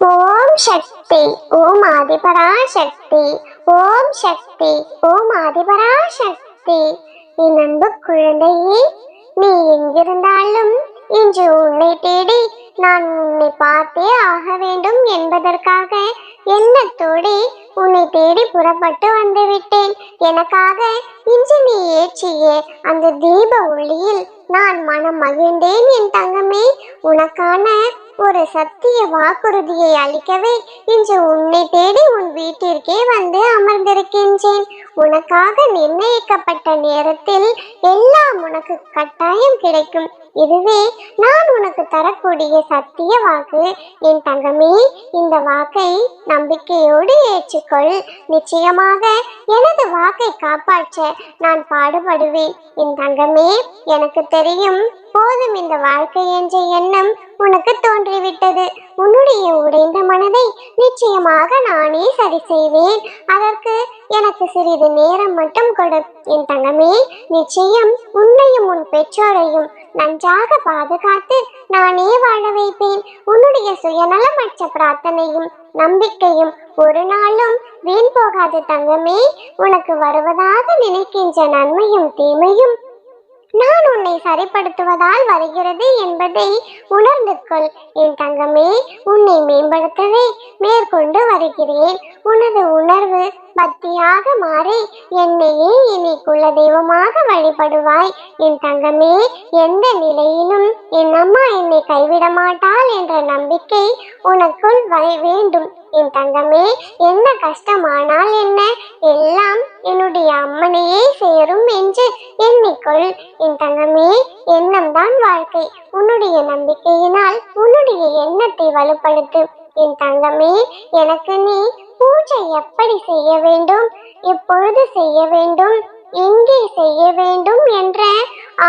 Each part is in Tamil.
ஓம் சக்தி ஓம் ஆதிபரா சக்தி ஓம் சக்தி ஓம் ஆதிபரா சக்தி என் அன்பு குழந்தையே நீ எங்கிருந்தாலும் இன்று உன்னை தேடி நான் உன்னை பார்த்தே ஆக வேண்டும் என்பதற்காக எண்ணத்தோடு உன்னை தேடி புறப்பட்டு வந்துவிட்டேன். எனக்காக இன்று நீ ஏற்றிய அந்த தீப ஒளியில் நான் மனம் மகிழ்ந்தேன் என் தங்கமே. உனக்கான ஒரு சத்திய வாக்குறுதியை அளிக்கவே இன்று உன்னை தேடி உன் வீட்டிற்கே வந்து அமர்ந்திருக்கின்றேன். உனக்காக நிர்ணயிக்கப்பட்ட நேரத்தில் எல்லாம் உனக்கு கட்டாயம் கிடைக்கும். இதுவே நான் உனக்கு தரக்கூடிய சத்திய வாக்கு. என் தங்கமே இந்த வாக்கை நம்பிக்கையோடு ஏற்றுக்கொள். நிச்சயமாக எனது வாக்கை காப்பாற்ற நான் பாடுபடுவேன். என் தங்கமே எனக்கு தெரியும். போதும் இந்த வாழ்க்கை என்ற எண்ணம் உனக்கு தோன்றிவிட்டது. உன்னுடைய உடைந்த மனதை நிச்சயமாக நானே சரி செய்வேன். அதற்கு எனக்கு சிறிது நேரம் மட்டும் கொடு. என் தங்கமே நிச்சயம் உன்னையும் உன் பெற்றோரையும் நன்றாக பாதுகாத்து நானே வாழ வைப்பேன். உன்னுடைய சுயநலமற்ற பிரார்த்தனையும் நம்பிக்கையும் ஒரு நாளும் வீண் போகாது தங்கமே. உனக்கு வருவதாக நினைக்கின்ற நன்மையும் தீமையும் நான் உன்னை சரிப்படுத்துவதால் வருகிறது என்பதை உணர்ந்து கொள் என் தங்கமே உன்னை மேம்படுத்தவே மேற்கொண்டு வருகிறேன். உனது உணர்வு பக்தியாக மாறி என்னையே இனி குல தெய்வமாக வழிபடுவாய். என் தங்கமே எந்த நிலையிலும் என் அம்மா என்னை கைவிட மாட்டாள் என்ற நம்பிக்கை உனக்குள் வேண்டும். என் தங்கமே என்ன கஷ்டமானால் என்ன? எல்லாம் என்னுடைய அம்மனையே சேரும் என்று எண்ணிக்கொள். என் தங்கமே எண்ணம்தான் வாழ்க்கை. உன்னுடைய நம்பிக்கையினால் உன்னுடைய எண்ணத்தை வலுப்படுத்து. என் தங்கமே எனக்கு நீ பூஜை எப்படி செய்ய வேண்டும்? எப்பொழுது செய்ய வேண்டும்? எங்கே செய்ய வேண்டும் என்ற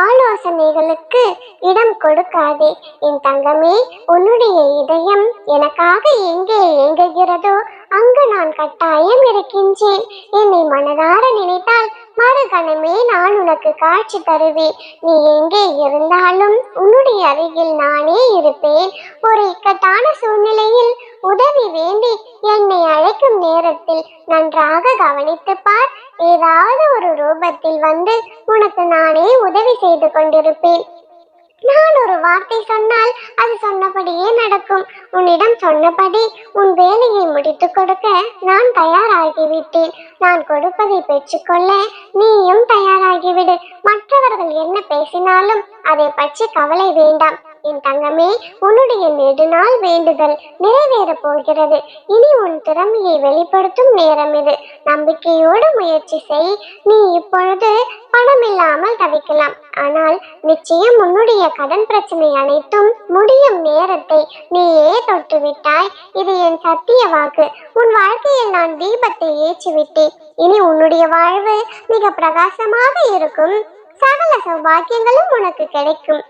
ஆலோசனைகளுக்கு இடம் கொடுக்காதே. என் தங்கமே உன்னுடைய இதயம் எனக்காக எங்கே இயங்குகிறதோ அங்கு நான் கட்டாயம் இருக்கின்றேன். என்னை மனதார நினைத்தால் மறுகணமே நான் உனக்கு காட்சி தருவேன். நீ எங்கே இருந்தாலும் உன்னுடைய அருகில் நானே இருப்பேன். ஒரு இக்கட்டான சூழ்நிலையில் உதவி வேண்டி என்னை அழைக்கும் நேரத்தில் நன்றாக கவனித்து பார். ஏதாவது ஒரு ரூபத்தில் வந்து உனக்கு நானே உதவி செய்து கொண்டிருப்பேன். நான் ஒரு வார்த்தை சொன்னால் அது சொன்னபடியே நடக்கும். உன்னிடம் சொன்னபடி உன் வேலையை முடித்துக் கொடுக்க நான் தயாராகிவிட்டேன். நான் கொடுப்பதை பெற்றுக்கொள்ள நீயும் தயாராகிவிடு. மற்றவர்கள் என்ன பேசினாலும் அதை பற்றி கவலை வேண்டாம். என் தங்கமே உன்னுடைய நெடுநாள் வேண்டுதல் நிறைவேற போகிறது. இனி உன் திறமையை வெளிப்படுத்தும் நேரம் இது. நம்பிக்கையோடு முயற்சி செய். நீ இப்பொழுது பணம் இல்லாமல் தவிக்கலாம். ஆனால் நிச்சயம் உன்னுடைய கடன் பிரச்சனை அனைத்தும் முடியும் நேரத்தை நீயே தொட்டு விட்டாய் இது என் சத்திய வாக்கு. உன் வாழ்க்கையில் நான் தீபத்தை ஏற்றிவிட்டேன். இனி உன்னுடைய வாழ்வு மிக பிரகாசமாக இருக்கும். சகல சௌபாக்கியங்களும் உனக்கு கிடைக்கும்.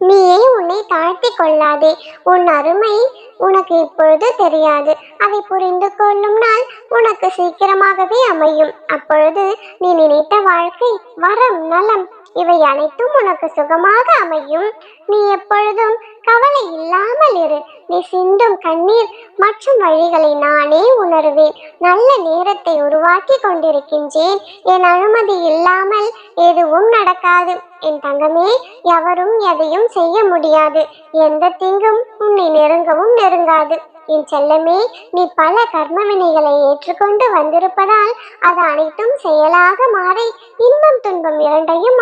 நீயே உன்னை தாழ்த்தி கொள்ளாதே. உன் அருமை உனக்கு இப்பொழுது தெரியாது. அதை புரிந்து கொள்ளும் நாள் உனக்கு சீக்கிரமாகவே அமையும். அப்பொழுது நீ நினைத்த வாழ்க்கை வரம் நலம் இவை அனைத்தும் உனக்கு சுகமாக அமையும். நீ எப்பொழுதும் கவலை இல்லாமல் இரு. நீ சிந்தும் கண்ணீர் மற்றும் வழிகளை நானே உணர்வேன். நல்ல நேரத்தை உருவாக்கி கொண்டிருக்கின்றேன். என் அனுமதி இல்லாமல் எதுவும் நடக்காது. என் தங்கமே எவரும் எதையும் செய்ய முடியாது. எந்த தீங்கும் உன்னை நெருங்கவும் நெருங்காது என் செல்லமே நீ பல கர்ம வினைகளை ஏற்றுக்கொண்டு வந்திருப்பதால் அது அனைத்தும் செயலாக மாறி இன்பம் துன்பம் இரண்டையும்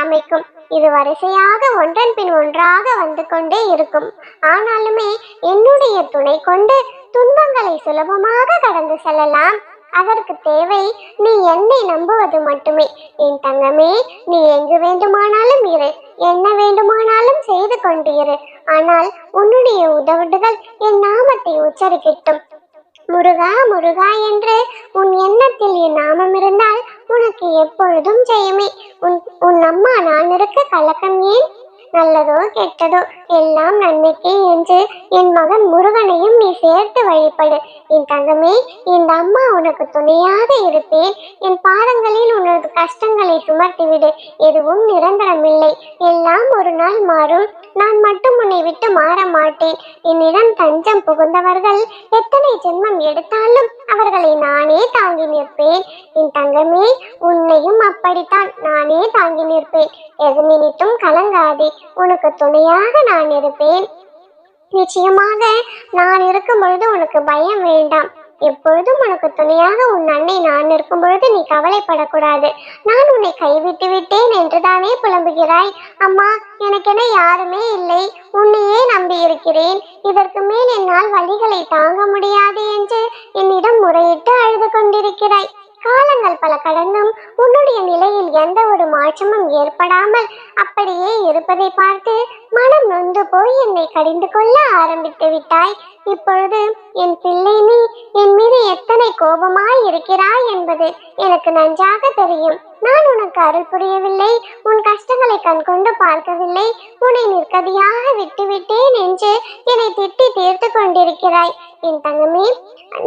அமைக்கும். இது வரிசையாக ஒன்றன் பின் ஒன்றாக வந்து கொண்டே இருக்கும். ஆனாலுமே என்னுடைய துணை கொண்டு துன்பங்களை சுலபமாக கடந்து செல்லலாம். அதற்கு தேவை. நீ என்னை நம்புவது மட்டுமே. என் தங்கமே நீ எங்கு வேண்டுமானாலும் இரு. என்ன வேண்டுமானாலும் செய்து கொண்டு இரு ஆனால் உன்னுடைய உதவிடுகள் என் நாமத்தை உச்சரிக்கட்டும். முருகா முருகா என்று உன் எண்ணத்தில் என் நாமம் இருந்தால் உனக்கு எப்பொழுதும் ஜெயமே. உன் உன் அம்மா நான் இருக்க கலக்கம் ஏன்? நல்லதோ கெட்டதோ எல்லாம் நன்மைக்கே என்று என் மகன் முருகனையும் நீ சேர்த்து வழிபடு. என் தங்கமே இந்த அம்மா உனக்கு துணையாக இருப்பேன். என் பாதங்களில் உனது கஷ்டங்களை சுமர்த்திவிடு எதுவும் நிரந்தரமில்லை. எல்லாம் ஒரு நாள் மாறும். நான் மட்டும் உன்னை விட்டு மாற மாட்டேன். என்னிடம் தஞ்சம் புகுந்தவர்கள் எத்தனை ஜென்மம் எடுத்தாலும் அவர்களை நானே தாங்கி நிற்பேன். என் தங்கமே உன்னையும் அப்படித்தான் நானே தாங்கி நிற்பேன். எது நினைத்தும் கலங்காதே. உனக்கு துணையாக நான் இருப்பேன். நிச்சயமாக நான் இருக்கும் பொழுது உனக்கு பயம் வேண்டாம். எப்பொழுதும் உனக்கு துணையாக உன் அன்னை நான் இருக்கும் பொழுது நீ கவலைப்படக்கூடாது. நான் உன்னை கைவிட்டு விட்டேன் என்றுதானே புலம்புகிறாய். அம்மா எனக்கென யாருமே இல்லை. உன்னையே நம்பி இருக்கிறேன் இதற்கு மேல் என்னால் வழிகளை தாங்க முடியாது என்று என்னிடம் முறையிட்டு அழுது கொண்டிருக்கிறாய். காலங்கள் பல கடந்தும் உன் உன்னுடைய நிலையில் எந்த ஒரு மாற்றமும் ஏற்படாமல் அப்படியே இருப்பதை பார்த்து மனம் நொந்து போய் என்னை கடிந்து கொள்ள ஆரம்பித்து விட்டாய். இப்பொழுது என் பிள்ளை நீ என் மீது எத்தனை கோபமாய் இருக்கிறாய் என்பது எனக்கு நன்றாக தெரியும். நான் உனக்கு அருள் புரியவில்லை. உன் கஷ்டங்களை கண்கொண்டு பார்க்கவில்லை. உன்னை நிற்கதியாக விட்டுவிட்டேன் என்று என்னை திட்டி தீர்த்து கொண்டிருக்கிறாய். என் தங்கமே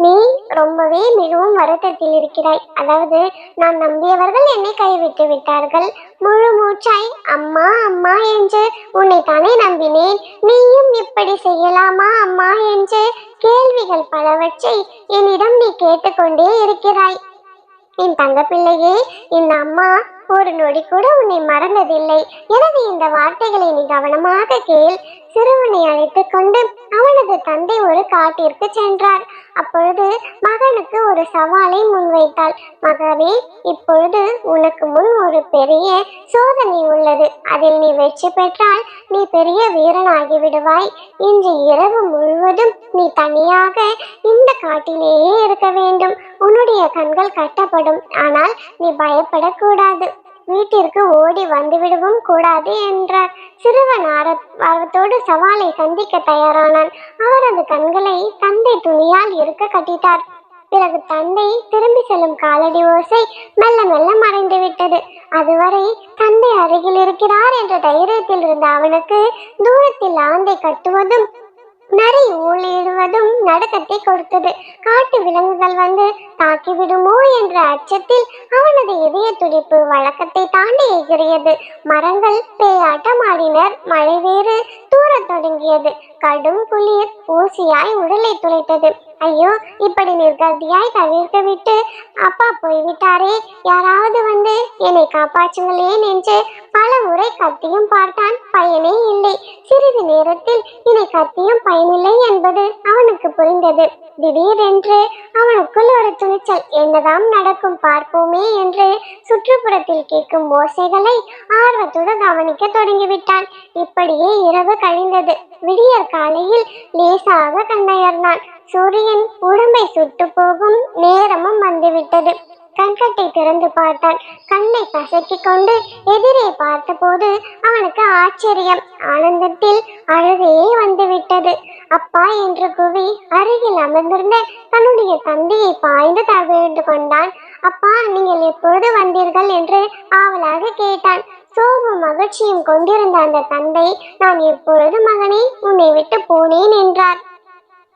நீ ரொம்பவே மிகவும் வருத்தத்தில் இருக்கிறாய். அதாவது நான் நம்பியவர்கள் என்னை கைவிட்டு விட்டார்கள். முழு மூச்சாய் அம்மா அம்மா என்று உன்னை தானே நம்பினேன். நீயும் இப்படி செய்யலாமா அம்மா என்று கேள்விகள் பலவற்றை என்னிடம் நீ கேட்டுக்கொண்டே இருக்கிறாய். என் தங்க பிள்ளையே என் அம்மா ஒரு நொடி கூட உன்னை மறந்ததில்லை. எனவே இந்த வார்த்தைகளை நீ கவனமாக கேள். சிறுவனை அழைத்துக் கொண்டு அவனது தந்தை ஒரு காட்டிற்கு சென்றார். அப்பொழுது மகனுக்கு ஒரு சவாலை முன்வைத்தாள். மகனே இப்பொழுது உனக்கு முன் ஒரு பெரிய சோதனை உள்ளது. அதில் நீ வெற்றி பெற்றால் நீ பெரிய வீரனாகி விடுவாய் இன்று இரவு முழுவதும் நீ தனியாக இந்த காட்டிலேயே இருக்க வேண்டும். உன்னுடைய கண்கள் கட்டப்படும். ஆனால் நீ பயப்படக்கூடாது. வீட்டிற்கு ஓடி வந்துவிடவும் கூடாது என்றார். சிறுவன் ஆர்வத்தோடு சவாலை சந்திக்க தயாரானான். அவரது கண்களை தந்தை துணியால் இருக்க கட்டிட்டார். பிறகு தந்தை திரும்பி செல்லும் காலடி ஓசை மெல்ல மெல்ல மறைந்து விட்டது. அதுவரை தந்தை அருகில் இருக்கிறார் என்ற தைரியத்தில் இருந்த அவனுக்கு தூரத்தில் ஆந்தை கட்டுவதும் நரி ஊழிடுவதும் நடுக்கத்தை கொடுத்தது. காட்டு விலங்குகள் வந்து தாக்கிவிடுமோ என்ற அச்சத்தில் அவனது இதய துடிப்பு வழக்கத்தை தாண்டி எகிறியது. மரங்கள் பேயாட்டம் ஆடினர் மழை வேறு தூரத் தொடங்கியது. கடும் குளிர் ஊசியாய் உடலை துளைத்தது ஐயோ இப்படி நிர்கதியாய் தவிர்த்து விட்டு அப்பா போய்விட்டாரே. யாராவது வந்து என்னை காப்பாற்றுங்களேன் என்று பல முறை கத்தியும் பார்த்தான். பயனே இல்லை. சிறிது நேரத்தில் இனி கத்தியும் பயனில்லை என்பது அவனுக்கு புரிந்தது. திடீரென்று அவனுக்குள் ஒரு துணிச்சல். என்னதான் நடக்கும் பார்ப்போமே என்று சுற்றுப்புறத்தில் கேட்கும் ஓசைகளை ஆர்வத்துடன் கவனிக்க தொடங்கிவிட்டான். இப்படியே இரவு கழிந்தது. விடியற் காலையில் லேசாக கண்ணயர்ந்தான் சூரியன் உடம்பை சுட்டு போகும் நேரமும் வந்துவிட்டது. கண்கட்டை திறந்து பார்த்தான். கண்ணை கசக்கி கொண்டு எதிரே பார்த்தபோது அவனுக்கு ஆச்சரியம். ஆனந்தத்தில் அழுகையே வந்துவிட்டது. அப்பா என்று கூவி அருகில் அமர்ந்திருந்த தன்னுடைய தந்தையை பாய்ந்து தவிர்த்து கொண்டான். அப்பா நீங்கள் எப்பொழுது வந்தீர்கள்? என்று ஆவலாக கேட்டான். மகிழ்ச்சியும் கொண்டிருந்த அந்த தந்தை நான் எப்பொழுது மகனே உன்னை விட்டு போனேன் என்றார்.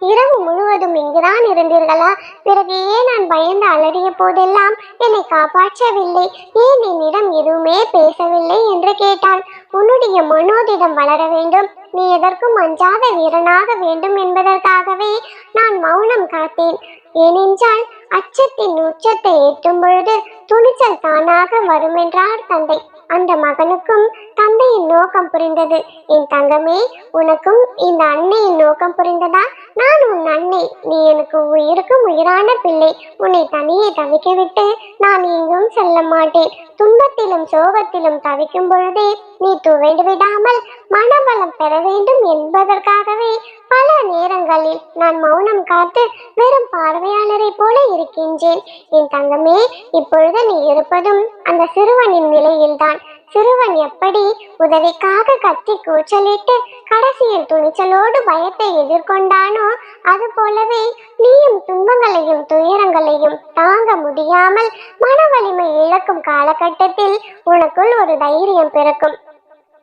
இரவு முழுவதும் இங்குதான் இருந்தீர்களா? பிறகு ஏன் நான் பயந்து அலறிய போதெல்லாம் என்னை காப்பாற்றவில்லை. ஏன் என்னிடம் எதுவுமே பேசவில்லை? என்று கேட்டாள். உன்னுடைய மனோதிடம் வளர வேண்டும். நீ எதற்கும் அஞ்சாத வீரனாக வேண்டும் என்பதற்காகவே நான் மௌனம் காத்தேன். ஏனென்றால் அச்சத்தின் உச்சத்தை எட்டும் பொழுது துணிச்சல் தானாக வரும் என்றார் தந்தை. அந்த மகனுக்கும் தந்தையின் நோக்கம் புரிந்தது. என் தங்கமே உனக்கும் இந்த அன்னையின் நோக்கம் புரிந்ததா? நான் உன் அன்னை. நீ எனக்கு உயிருக்கும் உயிரான பிள்ளை. உன்னை தனியே தவிக்க விட்டு நான் எங்கும் செல்ல மாட்டேன். துன்பத்திலும் சோகத்திலும் தவிக்கும் பொழுதே நீ துவைந்து விடாமல் மனபலம் பெற வேண்டும் என்பதற்காகவே பல நேரங்களில் நான் மௌனம் காத்து வெறும் பார்வையாளரை போல இருக்கின்றேன். என் தங்கமே இப்பொழுது நீ இருப்பதும் அந்த சிறுவனின் நிலையில்தான். சிறுவன் எப்படி உதவிக்காக கத்தி கூச்சலிட்டு கடைசியில் துணிச்சலோடு பயத்தை எதிர்கொண்டானோ அது போலவே நீயும் துன்பங்களையும் துயரங்களையும் தாங்க முடியாமல் மன வலிமை இழக்கும் காலகட்டத்தில் உனக்குள் ஒரு தைரியம் பிறக்கும்.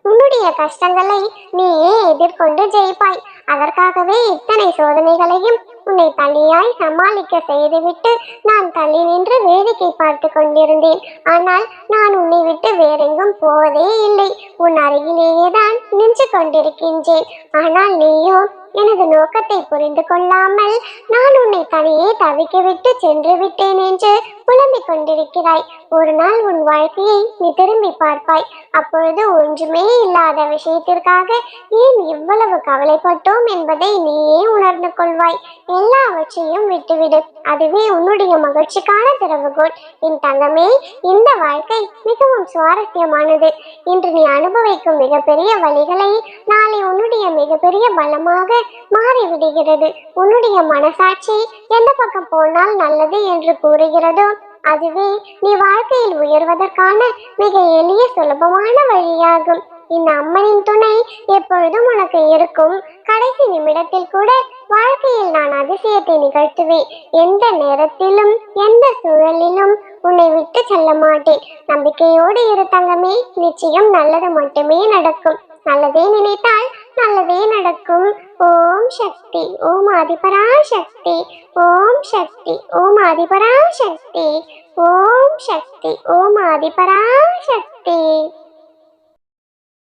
உன்னுடைய கஷ்டங்களை நீயே எதிர்கொண்டு ஜெயிப்பாய். அதற்காகவே இத்தனை சோதனைகளையும் உன்னை தனியாய் சமாளிக்க செய்துவிட்டு நான் தள்ளி நின்று வேடிக்கை பார்த்து கொண்டிருந்தேன். ஆனால் நான் உன்னை விட்டு வேறெங்கும் போவதே இல்லை. உன் அருகிலேயே தான் நின்று கொண்டிருக்கின்றேன். ஆனால் நீயோ எனது நோக்கத்தை புரிந்து கொள்ளாமல் நான் உன்னை தனியே தவிக்க விட்டு சென்று விட்டேன் என்று புலம்பிக் கொண்டிருக்கிறாய். ஒரு நாள் உன் வாழ்க்கையை நீ திரும்பி பார்ப்பாய். அப்பொழுது ஒன்றுமே இல்லாத விஷயத்திற்காக ஏன் இவ்வளவு கவலைப்பட்டோம் என்பதை நீயே உணர்ந்து கொள்வாய். எல்லாவற்றையும் விட்டுவிடு. அதுவே உன்னுடைய மகிழ்ச்சிக்கான திறவுகோள். என் தங்கமே இந்த வாழ்க்கை மிகவும் சுவாரஸ்யமானது. இன்று நீ அனுபவிக்கும் மிகப்பெரிய வழிகளை நாளை உன்னுடைய மிகப்பெரிய பலமாக மாறிவிடுகிறது உன்னுடைய மனசாட்சி எந்த பக்கம் போனால் நல்லது என்று கூறுகிறதோ அதுவே நீ வாழ்க்கையில் உயர்வதற்கான மிக எளிய சுலபமான வழியாகும். இந்த அம்மனின் துணை எப்பொழுதும் உனக்கு இருக்கும். கடைசி நிமிடத்தில் கூட வாழ்க்கையில் நான் அதிசயத்தை நிகழ்த்துவேன். எந்த நேரத்திலும் எந்த சூழலிலும் உன்னை விட்டு செல்ல மாட்டேன். நம்பிக்கையோடு இரு தங்கமே நிச்சயம் நல்லது மட்டுமே நடக்கும். நல்லதே நினைத்தால் நல்லதே நடக்கும். ஓம் சக்தி ஓம் ஆதிபரா சக்தி ஓம் சக்தி ஓம் ஆதிபரா சக்தி ஓம் சக்தி ஓம் ஆதிபரா சக்தி